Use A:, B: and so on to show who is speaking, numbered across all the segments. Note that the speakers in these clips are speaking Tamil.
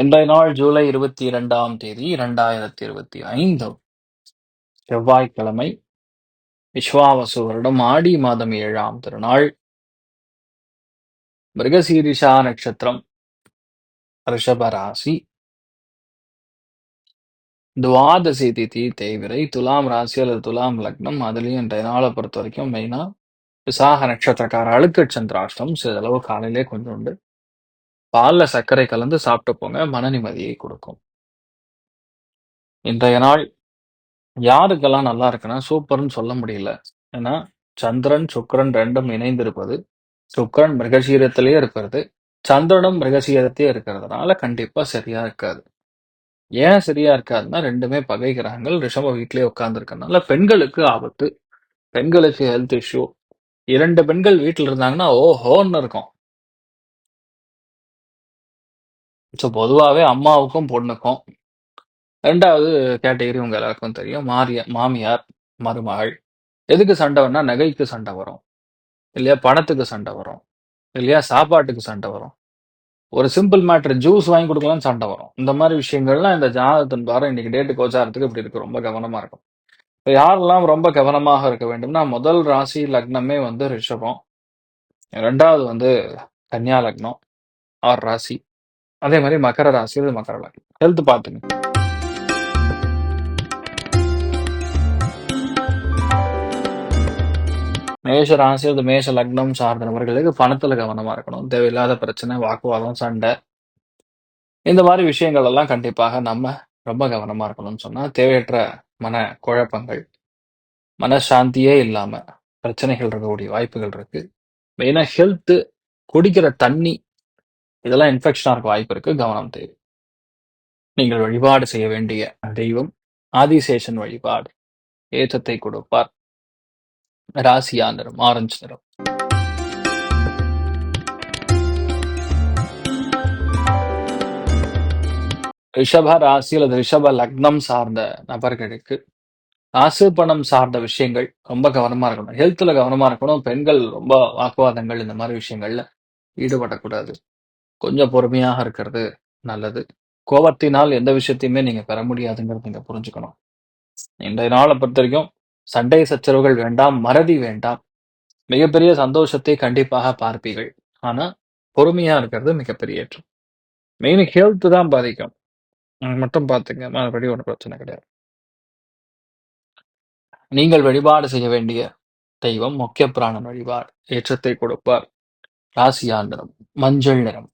A: இன்றைய நாள் ஜூலை இருபத்தி இரண்டாம் தேதி இரண்டாயிரத்தி இருபத்தி ஐந்து. செவ்வாய்க்கிழமை விஸ்வாவசு வருடம் ஆடி மாதம் ஏழாம் திருநாள். மிருகசீரிஷா நட்சத்திரம் ரிஷபராசி துவாதசி திதி தேவிரை துலாம் ராசி அல்லது துலாம் லக்னம். அதுலயும் இன்றைய நாளை பொறுத்த வரைக்கும் மெயினா விசாக நட்சத்திரக்கார அழுக்கு சந்திராஷ்டம். சிறிதளவு காலையிலே கொஞ்சம் உண்டு பால்ல சர்க்கரை கலந்து சாப்பிட்டு போங்க மன நிம்மதியை கொடுக்கும். இன்றைய நாள் யாருக்கெல்லாம் நல்லா இருக்குன்னா சூப்பர்னு சொல்ல முடியல. ஏன்னா சந்திரன் சுக்கிரன் ரெண்டும் இணைந்திருப்பது சுக்கிரன் மிருகசீரத்திலேயே இருக்கிறது சந்திரனும் மிருகசீரத்தையே இருக்கிறதுனால கண்டிப்பா சரியா இருக்காது. ஏன் சரியா இருக்காதுன்னா ரெண்டுமே பகை கிரகங்கள் ரிஷப வீட்டிலே உட்கார்ந்துருக்கனால பெண்களுக்கு ஆபத்து பெண்களுக்கு ஹெல்த் இஷ்யூ இரண்டு பெண்கள் வீட்டில் இருந்தாங்கன்னா ஓஹோன்னு இருக்கும். ஸோ பொதுவாகவே அம்மாவுக்கும் பொண்ணுக்கும் ரெண்டாவது கேட்டகரி உங்க எல்லாருக்கும் தெரியும். மாரிய மாமியார் மருமகள். எதுக்கு சண்டை வரும்னா நகைக்கு சண்டை வரும். இல்லையா? பணத்துக்கு சண்டை வரும். இல்லையா? சாப்பாட்டுக்கு சண்டை வரும். ஒரு சிம்பிள் மேட்ரு ஜூஸ் வாங்கி கொடுக்கலாம்னு சண்டை வரும். இந்த மாதிரி விஷயங்கள்லாம் இந்த ஜாதகத்தின் பாரம் இன்னைக்கு டேட்டு கோச்சாரத்துக்கு இப்படி இருக்கு. ரொம்ப கவனமா இருக்கும் இப்போ யாரெல்லாம் ரொம்ப கவனமாக இருக்க வேண்டும்னா முதல் ராசி லக்னமே வந்து ரிஷபம். ரெண்டாவது வந்து கன்னியா லக்னம். ஆறு ராசி. அதே மாதிரி மகர ராசி இது மகர லக்னம் ஹெல்த் பார்த்துங்க. மேஷ ராசி அது மேஷ லக்னம் சார்ந்த நபர்களுக்கு பணத்துல கவனமா இருக்கணும். தேவையில்லாத பிரச்சனை வாக்குவாதம் சண்டை. இந்த மாதிரி விஷயங்கள் எல்லாம் கண்டிப்பாக நம்ம ரொம்ப கவனமா இருக்கணும்னு சொன்னா தேவையற்ற மன குழப்பங்கள் மனசாந்தியே இல்லாம பிரச்சனைகள் இருக்கக்கூடிய வாய்ப்புகள் இருக்கு. மெயினா ஹெல்த் குடிக்கிற தண்ணி இதெல்லாம் இன்ஃபெக்ஷனாக இருக்க வாய்ப்பு இருக்கு. கவனம் தேவை. நீங்கள் வழிபாடு செய்ய வேண்டிய தெய்வம் ஆதிசேஷன் வழிபாடு ஏற்றத்தை கொடுப்பார். ராசியா நிறம் ஆரஞ்சு நிறம். ரிஷப ராசி அல்லது ரிஷப லக்னம் சார்ந்த நபர்களுக்கு காசு பணம் சார்ந்த விஷயங்கள் ரொம்ப கவனமா இருக்கணும். ஹெல்த்ல கவனமா இருக்கணும். பெண்கள் ரொம்ப வாக்குவாதங்கள் இந்த மாதிரி விஷயங்கள்ல ஈடுபடக்கூடாது. கொஞ்சம் பொறுமையாக இருக்கிறது நல்லது. கோபத்தினால் எந்த விஷயத்தையுமே நீங்க பெற முடியாதுங்கிறது நீங்க புரிஞ்சுக்கணும். இன்றைய நாளை பொறுத்த வரைக்கும் சண்டை சச்சரவுகள் வேண்டாம் மறதி வேண்டாம். மிகப்பெரிய சந்தோஷத்தை கண்டிப்பாக பார்ப்பீர்கள். ஆனா பொறுமையா இருக்கிறது மிகப்பெரிய ஏற்றம். மெயின் ஹெல்த் தான் பாதிக்கும். அது மட்டும் பார்த்துங்க மறுபடி ஒன்றும் பிரச்சனை கிடையாது. நீங்கள் வழிபாடு செய்ய வேண்டிய தெய்வம் முக்கிய பிராணன் வழிபாடு. ஏற்றத்தை கொடுப்பார். ராசியா நிறம் மஞ்சள் நிறம்.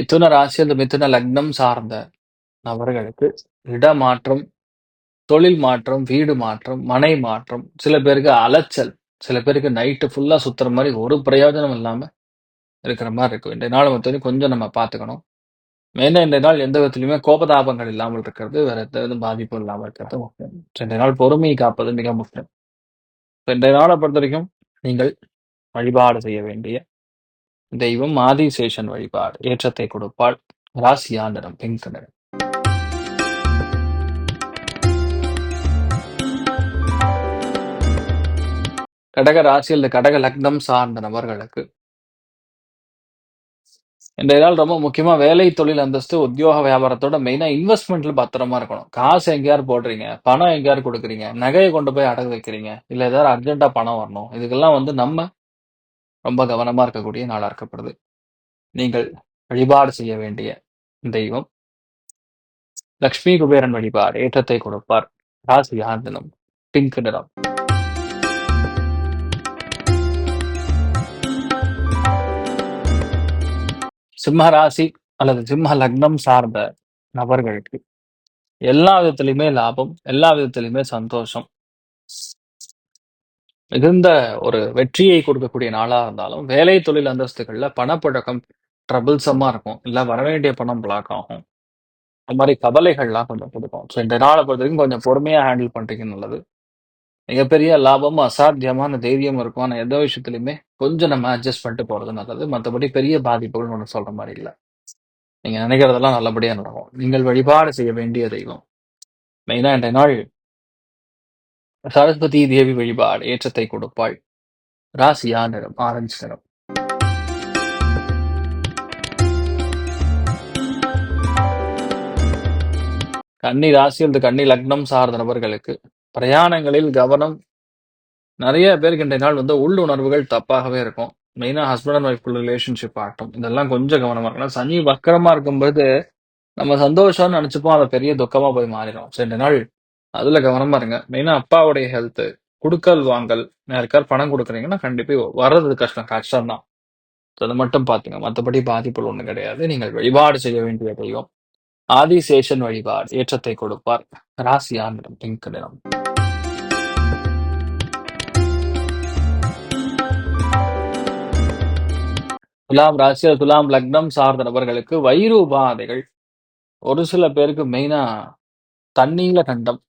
A: மிதுன ராசி அந்த மிதுன லக்னம் சார்ந்த நபர்களுக்கு இடமாற்றம் தொழில் மாற்றம் வீடு மாற்றம் மனை மாற்றம் சில பேருக்கு அலைச்சல் சில பேருக்கு நைட்டு ஃபுல்லாக சுற்றுற மாதிரி ஒரு பிரயோஜனம் இல்லாமல் இருக்கிற மாதிரி இருக்கும். இந்த நாள் மொத்தம் கொஞ்சம் நம்ம பார்த்துக்கணும். மெயினாக இந்த நாள் எந்த விதத்துலையுமே கோபதாபங்கள் இல்லாமல் இருக்கிறது வேற எந்த வித பாதிப்பும் இல்லாமல் இருக்கிறது. முக்கியம். இந்த நாள் பொறுமையை காப்பது மிக முக்கியம். இந்த நாளை பொறுத்த வரைக்கும் நீங்கள் வழிபாடு செய்ய வேண்டிய தெய்வம் ஆதிசேஷன் வழிபாடு ஏற்றத்தை கொடுப்பாள் ராசியா நிறம் பிங்க் நிறம் கடக ராசி அல்லது கடக லக்னம் சார்ந்த நபர்களுக்கு இன்றைய நாள் ரொம்ப முக்கியமா வேலை, தொழில் அந்தஸ்து, உத்தியோக வியாபாரத்தோட மெயினா இன்வெஸ்ட்மெண்ட்ல பத்திரமா இருக்கணும். காசு எங்கேயாரு போடுறீங்க, பணம் எங்கேயாரு குடுக்குறீங்க, நகையை கொண்டு போய் அடகு வைக்கிறீங்க, இல்ல ஏதாவது அர்ஜென்ட்டா பணம் வரணும். இதுக்கெல்லாம் வந்து நம்ம ரொம்ப கவனமா இருக்கக்கூடிய நாளாக இருக்கப்படுது. நீங்கள் வழிபாடு செய்ய வேண்டிய தெய்வம் லக்ஷ்மி குபேரன் வழிபாடு ஏற்றத்தை கொடுப்பார். ராசி யார் தினம் பிங்க் நிறம். சிம்ம ராசி அல்லது சிம்ம லக்னம் சார்ந்த நபர்களுக்கு எல்லா விதத்திலையுமே லாபம், எல்லா விதத்திலையுமே சந்தோஷம். மிகுந்த ஒரு வெற்றியை கொடுக்கக்கூடிய நாளா இருந்தாலும், வேலை, தொழில் அந்தஸ்துகள்ல பணப்புழக்கம் ட்ரபிள்சமா இருக்கும். இல்ல வரவேண்டிய பணம் பிளாக் ஆகும். அது மாரி கவலைகள்லாம் கொஞ்சம் குடுக்கும். ஸோ இந்த நாள பொறுத்தவரைக்கும் கொஞ்சம் பொறுமையா ஹேண்டில் பண்றீங்க நல்லது. மிகப்பெரிய லாபமும், அசாத்தியமான தைரியம் இருக்கும். ஆனா எந்த விஷயத்திலயுமே கொஞ்சம் நம்ம அட்ஜஸ்ட் பண்ணிட்டு போறது நல்லது. மத்தபடி பெரிய பாதிப்புகள் ஒண்ணும் சொல்ற மாரி இல்ல. நீங்க நினைக்கிறதெல்லாம் நல்லபடியா நடக்கும். நீங்கள் வழிபாடு செய்ய வேண்டிய தெய்வம். மெயினா இன்றைய நாள் சரஸ்வதி தேவி வழிபாடு ஏற்றத்தை கொடுப்பாள். ராசியா நிறம் ஆரஞ்சு நிறம். கன்னி ராசி அல்லது கன்னி லக்னம் சார்ந்த நபர்களுக்கு பிரயாணங்களில் கவனம் நிறைய பேருக்கு இன்றைய நாள் வந்து உள்ளுணர்வுகள் தப்பாகவே இருக்கும். மெயினா ஹஸ்பண்ட் அண்ட் ஒய்ஃப்குள்ள ரிலேஷன்ஷிப் ஆகட்டும். இதெல்லாம் கொஞ்சம் கவனமா இருக்கணும். சனி வக்கரமாக இருக்கும்போது, நம்ம சந்தோஷம்னு நினச்சிப்போம் அதை பெரிய துக்கமா போய் மாறிடும் ஸோ இந்த நாள் அதுல கவனமா இருங்க. மெயினா அப்பாவுடைய ஹெல்த், குடுக்கல், வாங்கல் யாருக்கார் பணம் கொடுக்குறீங்கன்னா கண்டிப்பா வர்றது கஷ்டம் கஷ்டம் தான். அதை மட்டும் பாத்துங்க. மத்தபடி பாதிப்புகள் ஒண்ணும் கிடையாது. நீங்கள் வழிபாடு செய்ய வேண்டிய தெய்வம் ஆதிசேஷன் வழிபாடு ஏற்றத்தை கொடுப்பார். ராசியா நிறம் பிங்க் நிறம். துலாம் ராசி அல்லது துலாம் லக்னம் சார்ந்த நபர்களுக்கு வயிறு உபாதைகள் ஒரு சில பேருக்கு மெயினா தண்ணீல கண்டம்.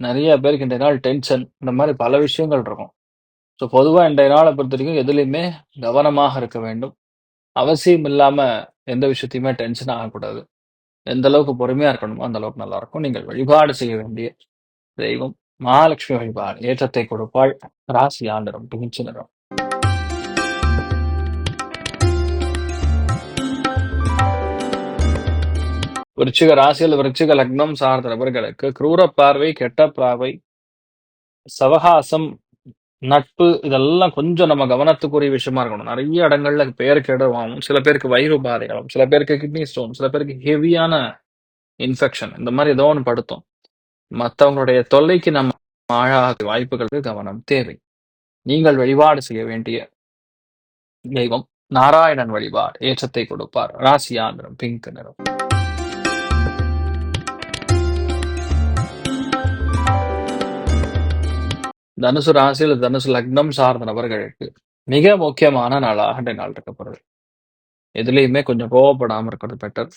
A: நிறைய பேருக்கு இன்றைய நாள் டென்ஷன் இந்த மாதிரி பல விஷயங்கள் இருக்கும். ஸோ பொதுவா இன்றைய பொறுத்த வரைக்கும் எதுலேயுமே கவனமாக இருக்க வேண்டும். அவசியம் இல்லாமல் எந்த விஷயத்தையுமே டென்ஷன் ஆகக்கூடாது. எந்த அளவுக்கு பொறுமையாக இருக்கணுமோ, அந்த அளவுக்கு நல்லாருக்கும். நீங்கள் வழிபாடு செய்ய வேண்டிய தெய்வம் மகாலட்சுமி வழிபாடு ஏற்றத்தை கொடுப்பாள். ராசி ஆண்டரும் பிகிச்சு நிறம். விருச்சிக ராசியில் விருச்சிக லக்னம் சார்ந்த நபர்களுக்கு கிரூர பார்வை, கெட்ட பார்வை, சவகாசம், நட்பு இதெல்லாம் கொஞ்சம் நம்ம கவனத்துக்குரிய விஷயமா இருக்கணும். நிறைய இடங்கள்ல பெயர் கெடவாகும். சில பேருக்கு வயிறு பாதைகளும் சில பேருக்கு கிட்னி ஸ்டோன், சில பேருக்கு ஹெவியான இன்ஃபெக்ஷன் இந்த மாதிரி ஏதோ ஒன்று படுத்தும். மத்தவங்களுடைய தொல்லைக்கு நம்ம ஆழாக வாய்ப்புகளுக்கு கவனம் தேவை. நீங்கள் வழிபாடு செய்ய வேண்டிய தெய்வம் நாராயணன் வழிபாடு ஏற்றத்தை கொடுப்பார். ராசியா நிறம் பிங்க் நிறம். தனுசு ராசியில் தனுசு லக்னம் சார்ந்த நபர்களுக்கு மிக முக்கியமான நாளாக இந்த நாள் இருக்கப்படுது. எதுலேயுமே கொஞ்சம் கோவப்படாமல் இருக்கிறது பெட்டர்.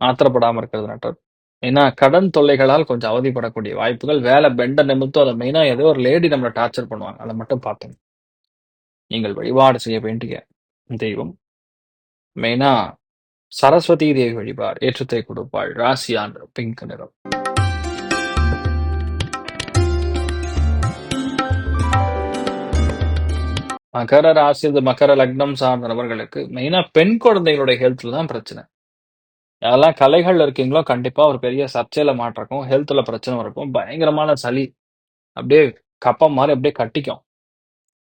A: ஆத்திரப்படாமல் இருக்கிறது பெட்டர். ஏன்னா கடன் தொல்லைகளால் கொஞ்சம் அவதிப்படக்கூடிய வாய்ப்புகள். வேலை பெண்ட நிமித்தம் அதை மெயினா ஏதோ ஒரு லேடி நம்மளை டார்ச்சர் பண்ணுவாங்க. அதை மட்டும் பாத்துங்க. நீங்கள் வழிபாடு செய்ய வேண்டிய தெய்வம் மெயினா சரஸ்வதி தேவி வழிபாடு ஏற்றத்தை கொடுப்பாள். ராசியான் பிங்க் நிறம். மகர ராசி அல்லது மகர லக்னம் சார்ந்த நபர்களுக்கு மெயினா பெண் குழந்தைகளுடைய ஹெல்த்ல தான் பிரச்சனை. அதெல்லாம் கலைகள்ல இருக்கீங்களோ, கண்டிப்பா ஒரு பெரிய சர்ச்சையில மாட்டிருக்கும். ஹெல்த்ல பிரச்சனை இருக்கும். பயங்கரமான சளி. அப்படியே கப்பம் மாதிரி அப்படியே கட்டிக்கும்.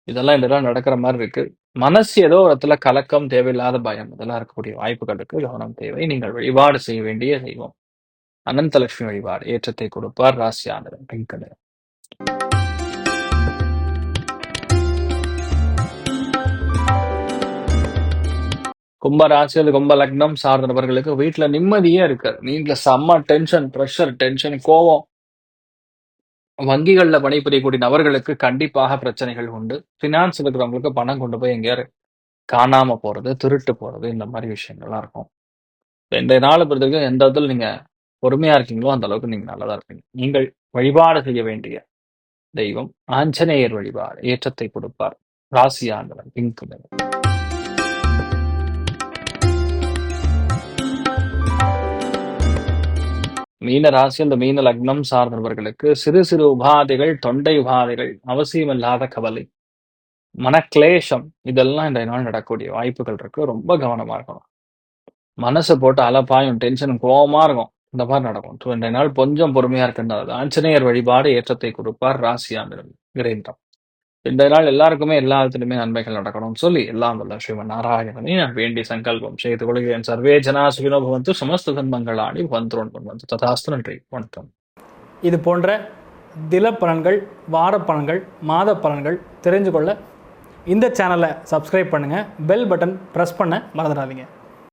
A: இதெல்லாம் இதெல்லாம் நடக்கிற மாதிரி இருக்கு. மனசு ஏதோ ஒரு இடத்துல கலக்கம், தேவையில்லாத பயம் இதெல்லாம் இருக்கக்கூடிய வாய்ப்புகள் இருக்கு. கவனம் தேவை. நீங்கள் வழிபாடு செய்ய வேண்டிய செய்வோம் அனந்தலட்சுமி வழிபாடு ஏற்றத்தை கொடுப்பார். ராசியா நிறம் பிங்க் கும்ப ராசி அல்லது கும்ப லக்னம் சார்ந்த நபர்களுக்கு வீட்டுல நிம்மதியே இருக்காது. வீட்டுல செம்ம டென்ஷன், ப்ரெஷர் டென்ஷன், கோவம். வங்கிகள்ல பணிபுரியக்கூடிய நபர்களுக்கு கண்டிப்பாக பிரச்சனைகள் உண்டு. ஃபினான்ஸ் இருக்கிறவங்களுக்கு பணம் கொண்டு போய் எங்கேயாரு காணாம போறது, திருட்டு போறது இந்த மாதிரி விஷயங்கள்லாம் இருக்கும். எந்த நாள பொறுத்தவரைக்கும் எந்த விதத்துல நீங்க பொறுமையா இருக்கீங்களோ, அந்த அளவுக்கு நீங்க நல்லதா இருப்பீங்க. நீங்கள் வழிபாடு செய்ய வேண்டிய தெய்வம் ஆஞ்சநேயர் வழிபாடு ஏற்றத்தை கொடுப்பார். ராசி ஆண்டவன் பிங்க் மீன ராசி அந்த மீன லக்னம் சார்ந்தவர்களுக்கு சிறு சிறு உபாதைகள், தொண்டை உபாதைகள், அவசியமில்லாத கவலை, மனக்லேஷம் இதெல்லாம் இந்த நாள் நடக்கக்கூடிய வாய்ப்புகள் இருக்கு. ரொம்ப கவனமா இருக்கணும். மனசை போட்டு அலப்பாயும் டென்ஷன் கோபமா இருக்கும். இந்த மாதிரி நடக்கும். ஸோ இன்றைய நாள் கொஞ்சம் பொறுமையா இருக்கின்றது ஆஞ்சநேயர் வழிபாடு ஏற்றத்தை கொடுப்பார் ராசியாமிரம் விரைந்தம் இந்த நாள் எல்லாருக்குமே எல்லா விதத்திலுமே நன்மைகள் நடக்கணும்னு சொல்லி எல்லாம் வல்ல ஸ்ரீமன் நாராயணனை நான் வேண்டி சங்கல்பம் செய்து கொள்கிறேன். சர்வே ஜனா சுகினோ பவந்து சமஸ்த தன்மங்களாணி பவந்தோன் பவந்து. ததாஸ்து நன்றி. வணக்கம். இது போன்ற தில பலன்கள் வார பலன்கள் மாத பலன்கள் தெரிஞ்சு கொள்ள இந்த சேனலை சப்ஸ்கிரைப் பண்ணுங்கள் பெல் பட்டன் ப்ரெஸ் பண்ண மறந்துடாதீங்க.